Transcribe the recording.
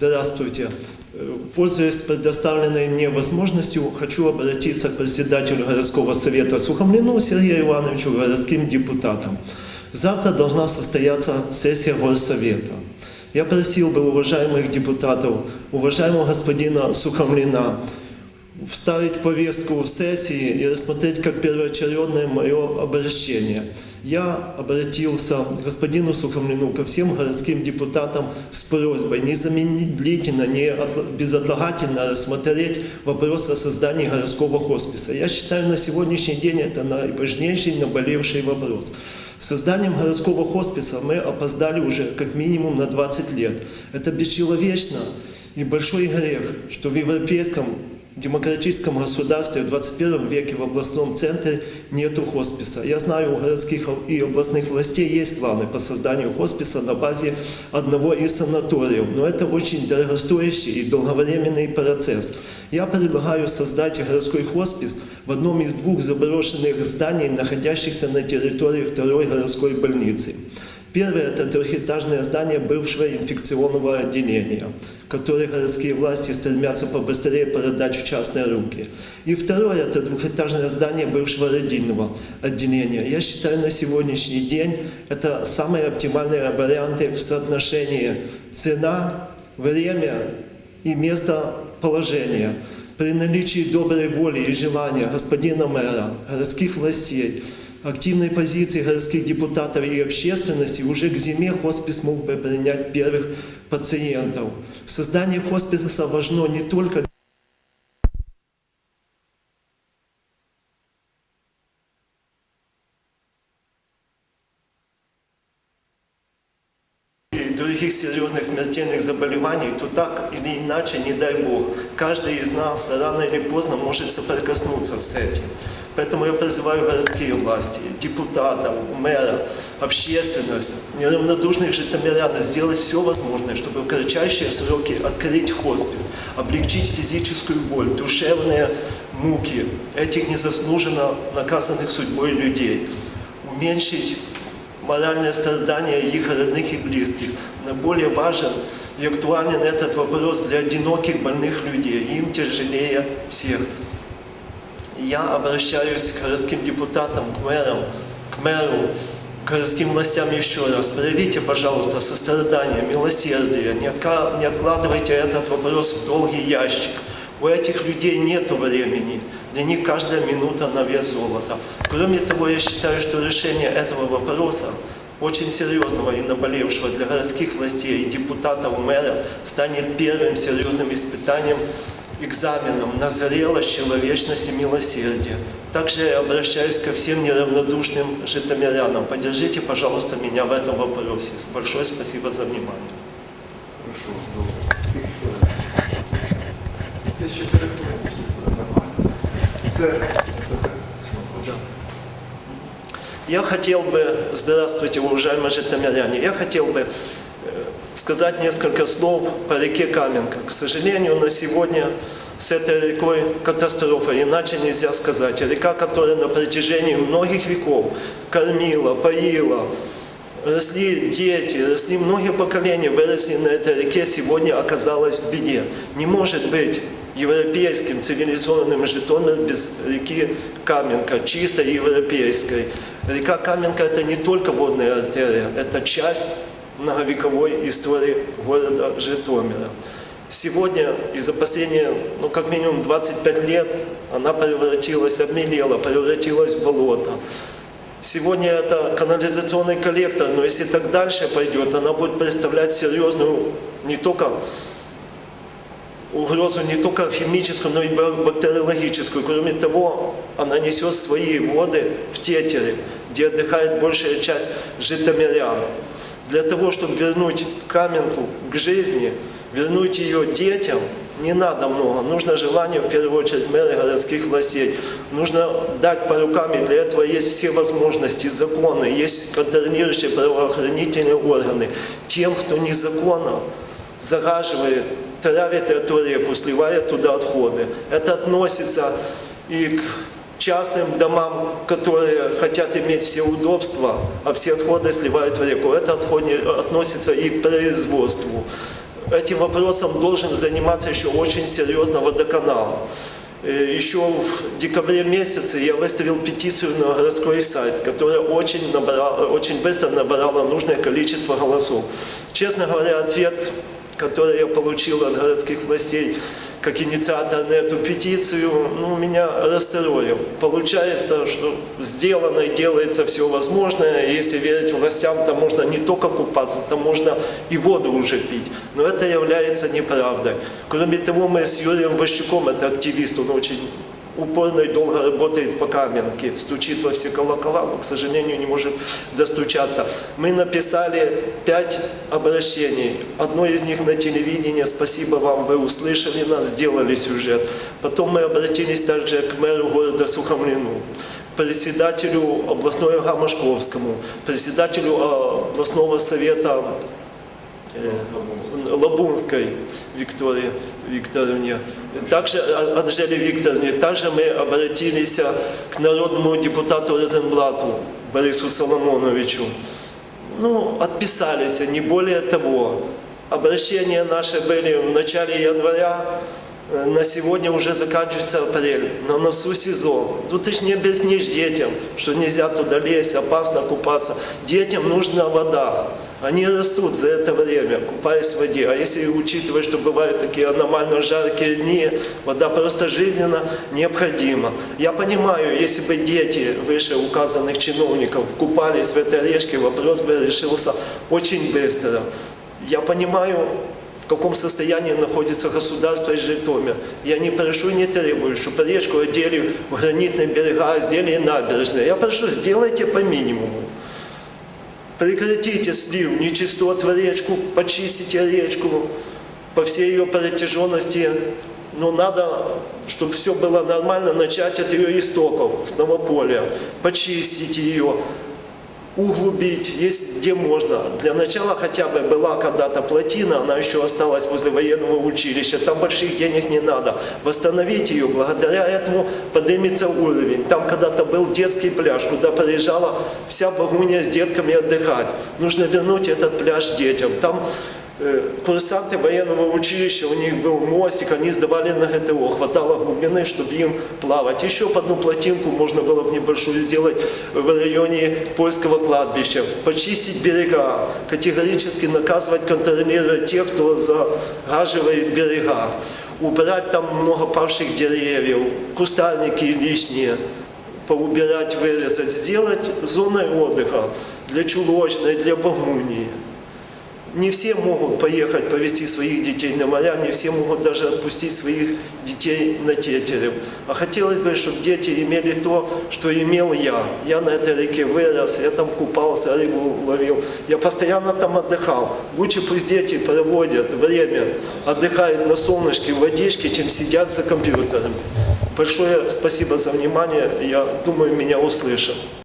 Здравствуйте. Э, Пользуясь предоставленной мне возможностью, хочу обратиться к председателю городского совета Сухомлину Сергею Ивановичу, городским депутатам. Завтра должна состояться сессия горсовета. Я просил бы уважаемых депутатов, уважаемого господина Сухомлина, вставить в повестку сессии и рассмотреть как первоочередное мое обращение. Я обратился к господину Сухомлину, ко всем городским депутатам с просьбой незамедлительно, не отла- безотлагательно рассмотреть вопрос о создании городского хосписа. Я считаю, на сегодняшний день это наиважнейший наболевший вопрос. С созданием городского хосписа мы опоздали уже как минимум на 20 лет. Это бесчеловечно и большой грех, что в европейском демократическом государстве в 21 веке в областном центре нету хосписа. Я знаю, у городских и областных властей есть планы по созданию хосписа на базе одного из санаториев, но это очень дорогостоящий и долговременный процесс. Я предлагаю создать городской хоспис в одном из двух заброшенных зданий, находящихся на территории второй городской больницы. Первое – это трехэтажное здание бывшего инфекционного отделения, которое городские власти стремятся побыстрее передать в частные руки. И второе – это двухэтажное здание бывшего родильного отделения. Я считаю, на сегодняшний день это самые оптимальные варианты в соотношении цена, время и местоположения. При наличии доброй воли и желания господина мэра, городских властей, активной позиции городских депутатов и общественности уже к зиме хоспис мог бы принять первых пациентов. Создание хосписа важно не только и других серьезных смертельных заболеваний, то так или иначе, не дай Бог, каждый из нас рано или поздно может соприкоснуться с этим. Поэтому я призываю городские власти, депутатов, мэра, общественность, неравнодушных житомирян сделать все возможное, чтобы в кратчайшие сроки открыть хоспис, облегчить физическую боль, душевные муки этих незаслуженно наказанных судьбой людей, уменьшить моральное страдание их родных и близких. Более важен и актуален этот вопрос для одиноких больных людей. Им тяжелее всех. Я обращаюсь к городским депутатам, к мэрам, к мэру, к городским властям еще раз. Проявите, пожалуйста, сострадание, милосердие. Не откладывайте этот вопрос в долгий ящик. У этих людей нет времени. Для них каждая минута на вес золота. Кроме того, я считаю, что решение этого вопроса очень серьезного и наболевшего для городских властей и депутатов мэра станет первым серьезным испытанием, экзаменом на зрелость, человечность и милосердие. Также я обращаюсь ко всем неравнодушным житомирянам. Поддержите, пожалуйста, меня в этом вопросе. Большое спасибо за внимание. Буде нормально. Все, Я хотел бы, здравствуйте, уважаемые житомиряне, я хотел бы э, сказать несколько слов по реке Каменка. К сожалению, на сегодня с этой рекой катастрофа, иначе нельзя сказать. Река, которая на протяжении многих веков кормила, поила, росли дети, росли многие поколения, выросли на этой реке, сегодня оказалась в беде. Не может быть европейским цивилизованным Житомир без реки Каменка, чистой европейской. Река Каменка это не только водная артерия, это часть многовековой истории города Житомира. Сегодня и за последние, ну как минимум 25 лет она превратилась, обмелела, превратилась в болото. Сегодня это канализационный коллектор, но если так дальше пойдет, она будет представлять серьезную не только угрозу не только химическую, но и бактериологическую. Кроме того, она несет свои воды в Тетере, где отдыхает большая часть житомирян. Для того, чтобы вернуть Каменку к жизни, вернуть ее детям, не надо много. Нужно желание, в первую очередь, мэра городских властей. Нужно дать по рукам, и для этого есть все возможности, законы, есть контролирующие правоохранительные органы. Тем, кто незаконно загаживает, травит эту реку, сливает туда отходы. Это относится и к частным домам, которые хотят иметь все удобства, а все отходы сливают в реку. Это относится и к производству. этим вопросом должен заниматься еще очень серьезно водоканал. Э, Еще в декабре месяце я выставил петицию на городской сайт, которая очень, набрала, очень быстро набрала нужное количество голосов. Честно говоря, ответ, который я получил от городских властей, как инициатор на эту петицию, ну, меня расстроил. Получается, что сделано и делается все возможное. Если верить властям, там можно не только купаться, там можно и воду уже пить. Но это является неправдой. Кроме того, мы с Юрием Ващуком, это активист, он очень упорно и долго работает по Каменке, стучит во все колокола, но, к сожалению, не может достучаться. Мы написали пять обращений. Одно из них на телевидении. Спасибо вам, вы услышали нас, сделали сюжет. Потом мы обратились также к мэру города Сухомлину, председателю областного Гамашковскому, председателю а, областного совета э, Лабунской Виктории Викторовне, также э, Анжеле Викторовне, также мы обратились к народному депутату Розенблату Борису Соломоновичу. Ну, отписались, не более того. Обращения наши были в начале января, э, на сегодня уже заканчивается апрель, на носу сезон. Тут ты ж не объяснишь детям, что нельзя туда лезть, опасно купаться. Детям нужна вода. Они растут за это время, купаясь в воде. А если учитывать, что бывают такие аномально жаркие дни, вода просто жизненно необходима. Я понимаю, если бы дети выше указанных чиновников купались в этой речке, вопрос бы решился очень быстро. Я понимаю, в каком состоянии находится государство и Житомир. Я не прошу и не требую, чтобы речку одели в гранитные берега, сделали набережные. Я прошу, сделайте по минимуму. Прекратите слив нечистот в речку, почистите речку по всей ее протяженности. Но надо, чтобы все было нормально, начать от ее истоков, с Новополя, почистить ее, углубить, есть где можно. Для начала хотя бы была когда-то плотина, она еще осталась возле военного училища, там больших денег не надо. Восстановить ее, благодаря этому поднимется уровень. Там когда-то был детский пляж, куда приезжала вся Багуния с детками отдыхать. Нужно вернуть этот пляж детям. Там курсанты военного училища, у них был мостик, они сдавали на ГТО, хватало глубины, чтобы им плавать. Еще по одну плотинку можно было бы небольшую сделать в районе польского кладбища. Почистить берега, категорически наказывать, контролировать тех, кто загаживает берега. Убрать там много павших деревьев, кустарники лишние, поубирать, вырезать, сделать зоной отдыха для чулочной, для багунии. Не все могут поехать повезти своих детей на моря, не все могут даже отпустить своих детей на тетерев. А хотелось бы, чтобы дети имели то, что имел я. Я на этой реке вырос, я там купался, рыбу ловил. Я постоянно там отдыхал. Лучше пусть дети проводят время, отдыхают на солнышке, в водичке, чем сидят за компьютерами. Большое спасибо за внимание. Я думаю, меня услышат.